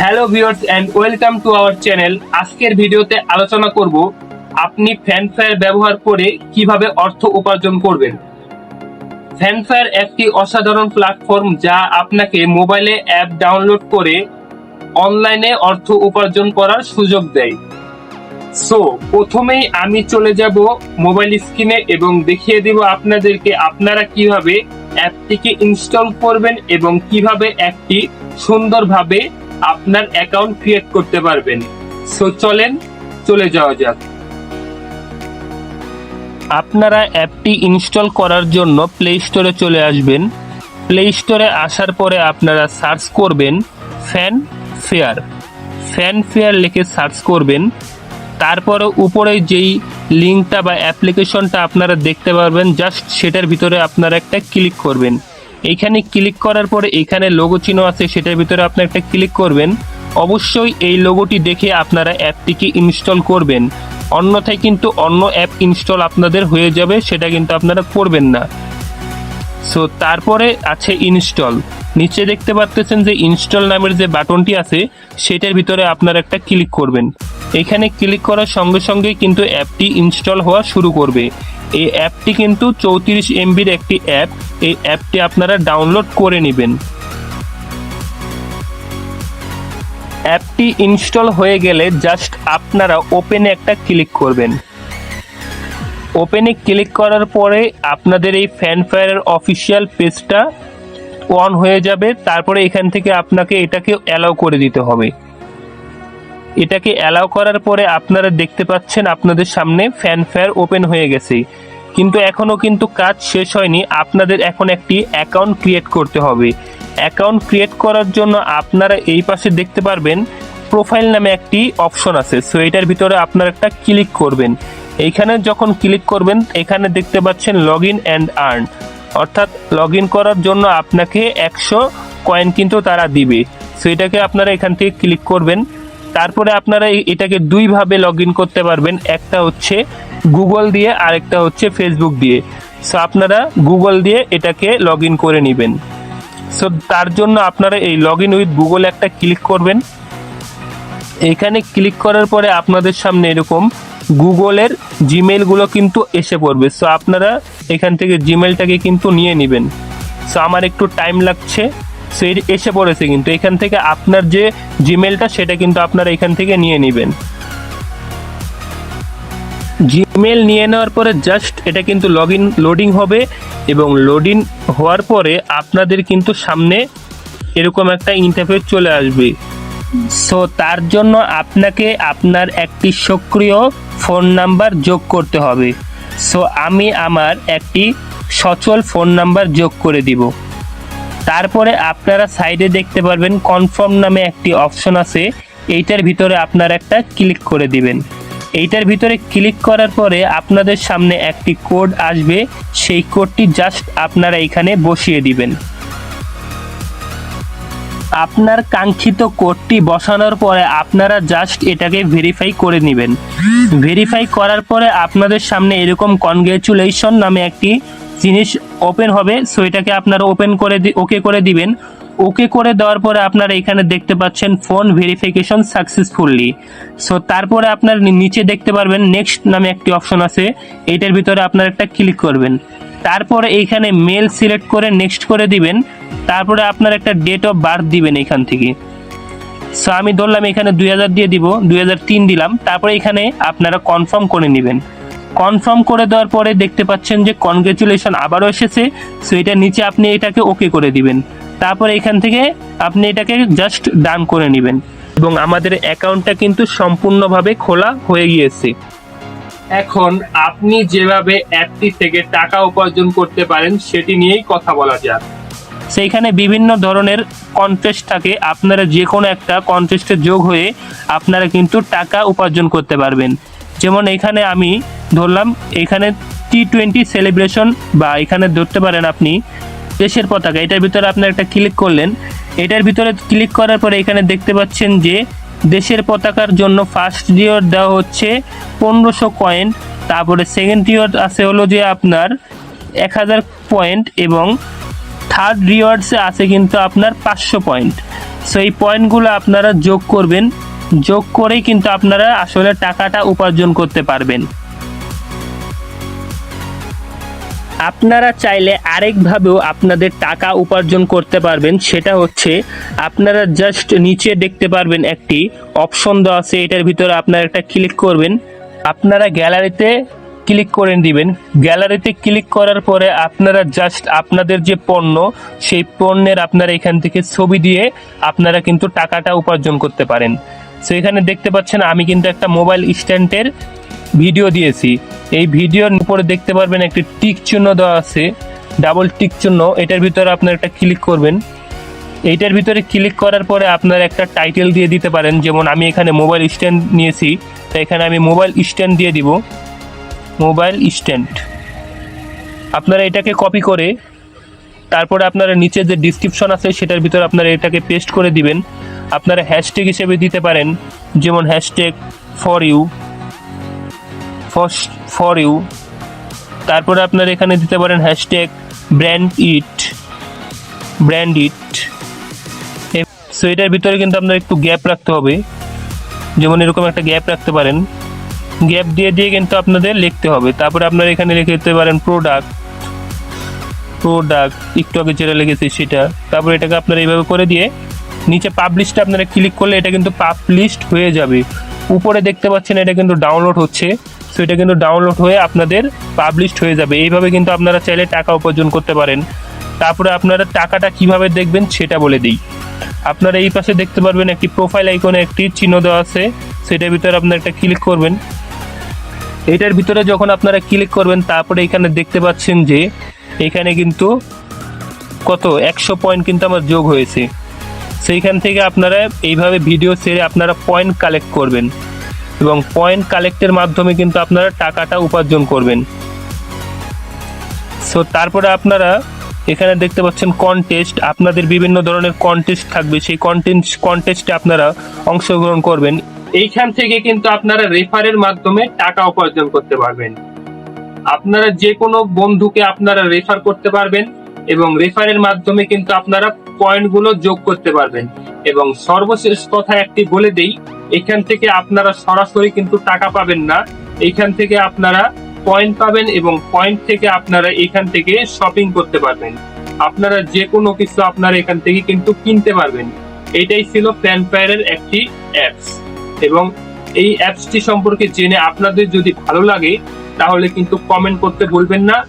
Hello viewers and welcome to our channel আজকের ভিডিওতে আলোচনা করব আপনি ফ্যানফায়ার ব্যবহার করে কীভাবে অর্থ উপার্জন করবেন। ফ্যানফায়ার একটি অসাধারণ প্ল্যাটফর্ম যা আপনাকে মোবাইলে অ্যাপ ডাউনলোড করে অনলাইনে অর্থ উপার্জন করার সুযোগ দেয়। সো প্রথমেই আমি চলে যাব মোবাইল স্ক্রিনে এবং দেখিয়ে দেব আপনাদেরকে আপনারা কীভাবে অ্যাপটিকে ইনস্টল করবেন এবং কীভাবে একটি সুন্দরভাবে আপনার অ্যাকাউন্ট ক্রিয়েট করতে পারবেন। সো চলেন, চলে যাওয়া যাক। আপনারা অ্যাপটি ইনস্টল করার জন্য প্লে স্টোরে চলে আসবেন। প্লে স্টোরে আসার পরে আপনারা সার্চ করবেন ফ্যান ফেয়ার ফ্যান ফেয়ার লিখে সার্চ করবেন। তারপরে উপরে যেই লিঙ্কটা বা অ্যাপ্লিকেশনটা আপনারা দেখতে পারবেন জাস্ট সেটার ভিতরে আপনারা একটা ক্লিক করবেন। এইখানে ক্লিক করার পরে এখানে লোগো চিহ্ন আছে, সেটার ভিতরে আপনি একটা ক্লিক করবেন। অবশ্যই এই লোগোটি দেখে আপনারা অ্যাপটিকে ইনস্টল করবেন। অন্যথায় কিন্তু অন্য অ্যাপ ইনস্টল আপনাদের হয়ে যাবে, সেটা কিন্তু আপনারা করবেন না। সো তারপরে আছে ইনস্টল নিচে দেখতে পাচ্ছেন যে ইনস্টল নামের যে বাটনটি আছে, সেটার ভিতরে আপনারা একটা ক্লিক করবেন। এখানে ক্লিক করার সঙ্গে সঙ্গে কিন্তু অ্যাপটি ইনস্টল হওয়া শুরু করবে। এই অ্যাপটি কিন্তু চৌত্রিশ এমবির একটি অ্যাপ। এই অ্যাপটি আপনারা ডাউনলোড করে নেবেন। অ্যাপটি ইনস্টল হয়ে গেলে জাস্ট আপনারা ওপেনে একটা ক্লিক করবেন। ওপেনে ক্লিক করার পরে আপনাদের এই ফ্যানফায়ারের অফিসিয়াল পেজটা অন হয়ে যাবে। তারপরে এখান থেকে আপনাকে এটাকে অ্যালাউ করে দিতে হবে। এটাকে অ্যালাউ করার পরে আপনারা দেখতে পাচ্ছেন আপনাদের সামনে ফ্যানফেয়ার ওপেন হয়ে গেছে। কিন্তু এখনও কিন্তু কাজ শেষ হয়নি, আপনাদের এখন একটি অ্যাকাউন্ট ক্রিয়েট করতে হবে। অ্যাকাউন্ট ক্রিয়েট করার জন্য আপনারা এই পাশে দেখতে পারবেন প্রোফাইল নামে একটি অপশন আছে। সো এটার ভিতরে আপনারা একটা ক্লিক করবেন। এইখানে যখন ক্লিক করবেন, এখানে দেখতে পাচ্ছেন লগ ইন অ্যান্ড আর্ন অর্থাৎ লগ ইন করার জন্য আপনাকে একশো কয়েন কিন্তু তারা দিবে। সো এটাকে আপনারা এখান থেকে ক্লিক করবেন। তারপরে আপনারা এটাকে দুইভাবে লগ ইন করতে পারবেন। একটা হচ্ছে গুগল দিয়ে, আরেকটা হচ্ছে ফেসবুক দিয়ে। সো আপনারা গুগল দিয়ে এটাকে লগ ইন করে নেবেন। সো তার জন্য আপনারা এই লগ ইন উইথ গুগল একটা ক্লিক করবেন। এখানে ক্লিক করার পরে আপনাদের সামনে এরকম গুগলের জিমেলগুলো কিন্তু এসে পড়বে। সো আপনারা এখান থেকে জিমেলটাকে কিন্তু নিয়ে নেবেন। সো আমার একটু টাইম লাগছে। সো এসে পড়েছে কিন্তু। এখান থেকে আপনার যে জিমেলটা সেটা কিন্তু আপনারা এখান থেকে নিয়ে নেবেন। জিমেল নিয়ে নেওয়ার পরে জাস্ট এটা কিন্তু লগ ইন লোডিং হবে এবং লোডিং হওয়ার পরে আপনাদের কিন্তু সামনে এরকম একটা ইন্টারফেস চলে আসবে। সো তার জন্য আপনাকে আপনার একটি সক্রিয় ফোন নাম্বার যোগ করতে হবে। সো আমি আমার একটি সচল ফোন নাম্বার যোগ করে দিব। তারপরে আপনারা সাইডে দেখতে পারবেন কনফার্ম নামে একটি অপশন আছে। এইটার ভিতরে আপনারা একটা ক্লিক করে দিবেন। এইটার ভিতরে ক্লিক করার পরে আপনাদের সামনে একটি কোড আসবে। সেই কোডটি জাস্ট আপনারা এখানে বসিয়ে দিবেন। আপনার কাঙ্ক্ষিত কোডটি বসানোর পরে আপনারা জাস্ট এটাকে ভেরিফাই করে নেবেন। ভেরিফাই করার পরে আপনাদের সামনে এরকম কনগ্রেচুলেশন নামে একটি জিনিস ওপেন হবে সো এটাকে আপনারা ওপেন করে ওকে করে দিবেন। ওকে করে দেওয়ার পরে আপনারা এখানে দেখতে পাচ্ছেন ফোন ভেরিফিকেশন সাকসেসফুলি সো তারপরে আপনার নিচে দেখতে পারবেন নেক্সট নামে একটি অপশন আছে। এইটার ভিতরে আপনারা একটা ক্লিক করবেন। তারপরে এইখানে মেল সিলেক্ট করে নেক্সট করে দিবেন। তারপরে আপনার একটা ডেট অফ বার্থ দিবেন এখান থেকে। সো আমি ধরলাম এখানে দুই হাজার দিয়ে দিব, দুই হাজার তিন দিলাম। তারপরে এখানে আপনারা কনফার্ম করে নেবেন। কনফার্ম করে দেওয়ার পরে দেখতে পাচ্ছেন যে কনগ্রেচুলেশন আবারও এসেছে। সো এটা নিচে আপনি এটাকে ওকে করে দিবেন। তারপরে এখান থেকে আপনি এটাকে জাস্ট ডান করে নেবেন। এবং আমাদের অ্যাকাউন্টটা কিন্তু সম্পূর্ণভাবে খোলা হয়ে গিয়েছে। এখন আপনি যেভাবে অ্যাপটি থেকে টাকা উপার্জন করতে পারেন, সেটি নিয়েই কথা বলা যাক। সেইখানে বিভিন্ন ধরনের কন্টেস্ট থাকে। আপনারা যে কোনো একটা কন্টেস্টে যোগ হয়ে আপনারা কিন্তু টাকা উপার্জন করতে পারবেন। যেমন এখানে আমি ধরলাম, এখানে টি টোয়েন্টি সেলিব্রেশন বা এখানে ধরতে পারেন আপনি দেশের পতাকা, এটার ভিতরে আপনি একটা ক্লিক করলেন, এটার ভিতরে ক্লিক করার পরে এখানে দেখতে পাচ্ছেন যে দেশের পতাকার জন্য ফার্স্ট রিওয়ার্ড দেওয়া হচ্ছে পনেরোশো কয়েন তারপরে সেকেন্ড রিওয়ার্ড আছে হলো যে আপনার এক হাজার পয়েন্ট এবং থার্ড রিওয়ার্ডসে আছে কিন্তু আপনার পাঁচশো পয়েন্ট সো এই পয়েন্টগুলো আপনারা যোগ করবেন, যোগ করেই কিন্তু আপনারা আসলে টাকাটা উপার্জন করতে পারবেন। আপনারা চাইলে আরেকভাবেও আপনাদের টাকা উপার্জন করতে পারবেন। সেটা হচ্ছে, আপনারা জাস্ট নিচে দেখতে পারবেন একটি অপশন দেওয়া আছে। এটার ভিতরে আপনারা একটা ক্লিক করবেন। আপনারা গ্যালারিতে ক্লিক করে দিবেন। গ্যালারিতে ক্লিক করার পরে আপনারা জাস্ট আপনাদের যে পণ্য, সেই পণ্যের আপনারা এখান থেকে ছবি দিয়ে আপনারা কিন্তু টাকাটা উপার্জন করতে পারেন। সো এখানে দেখতে পাচ্ছেন, আমি কিন্তু একটা মোবাইল স্ট্যান্ডের ভিডিও দিয়েছি। এই ভিডিওর উপরে দেখতে পারবেন একটি টিক চিহ্ন দেওয়া আছে। ডাবল টিক চিহ্ন। এটার ভিতরে আপনারা একটা ক্লিক করবেন। এইটার ভিতরে ক্লিক করার পরে আপনারা একটা টাইটেল দিয়ে দিতে পারেন। যেমন আমি এখানে মোবাইল স্ট্যান্ড নিয়েছি। তো এখানে আমি মোবাইল স্ট্যান্ড দিয়ে দিব। Mobile stand. আপনারা এটাকে কপি করে তারপরে আপনারা নিচে যে ডিসক্রিপশন আছে, সেটার ভিতরে আপনারা এটাকে পেস্ট করে দিবেন। আপনারা হ্যাশট্যাগ হিসেবে দিতে পারেন। যেমন hashtag for you. For you তারপরে আপনার এখানে দিতে পারেন hashtag brand it brand it so এটার ভিতরে কিন্তু আপনার একটু গ্যাপ রাখতে হবে। যেমন এরকম একটা গ্যাপ রাখতে পারেন। গ্যাপ দিয়ে দিয়ে কিন্তু আপনাদের লিখতে হবে। তারপরে আপনারা এখানে লিখে দিতে পারেন প্রোডাক্ট প্রোডাক্ট একটু আগে যেটা লিখেছি সেটা। তারপরে এটাকে আপনারা এইভাবে করে দিয়ে নিচে পাবলিশটা আপনারা ক্লিক করলে এটা কিন্তু পাবলিশড হয়ে যাবে। উপরে দেখতে পাচ্ছেন এটা কিন্তু ডাউনলোড হচ্ছে। সো এটা কিন্তু ডাউনলোড হয়ে আপনাদের পাবলিশড হয়ে যাবে। এইভাবে কিন্তু আপনারা চাইলে টাকা উপার্জন করতে পারেন। তারপরে আপনারা টাকাটা কীভাবে দেখবেন সেটা বলে দিই। আপনারা এই পাশে দেখতে পারবেন একটি প্রোফাইল আইকনে একটি চিহ্ন দেওয়া আছে। সেটার ভিতরে আপনারা একটা ক্লিক করবেন। এটার ভিতরে যখন আপনারা ক্লিক করবেন, তারপরে এখানে দেখতে পাচ্ছেন যে এখানে কিন্তু কত? একশো পয়েন্ট কিন্তু আমার যোগ হয়েছে। সেইখান থেকে আপনারা এইভাবে ভিডিও সেরে আপনারা পয়েন্ট কালেক্ট করবেন। এবং পয়েন্ট কালেক্টের মাধ্যমে কিন্তু আপনারা টাকাটা উপার্জন করবেন। সো তারপরে আপনারা এখানে দেখতে পাচ্ছেন কন্টেস্ট আপনাদের বিভিন্ন ধরনের কন্টেস্ট থাকবে। সেই কন্টেন্ট কন্টেস্টে আপনারা অংশগ্রহণ করবেন। এইখান থেকে কিন্তু আপনারা রেফারের মাধ্যমে টাকা উপার্জন করতে পারবেন। আপনারা যে কোনো বন্ধুকে আপনারা রেফার করতে পারবেন এবং রেফারের মাধ্যমে কিন্তু আপনারা পয়েন্টগুলো যোগ করতে পারবেন। এবং সর্বশেষ কথা একটি বলে দেই এখান থেকে আপনারা সরাসরি কিন্তু টাকা পাবেন না। এখান থেকে আপনারা পয়েন্ট পাবেন এবং পয়েন্ট থেকে আপনারা এখান থেকে শপিং করতে পারবেন। আপনারা যে কোনো কিছু আপনারা এখান থেকে কিন্তু কিনতে পারবেন। এটাই ছিল প্যানফায়ারের একটি অ্যাপস এবং এই অ্যাপসটি সম্পর্কে জেনে আপনাদের যদি ভালো লাগে, তাহলে কিন্তু কমেন্ট করতে ভুলবেন না।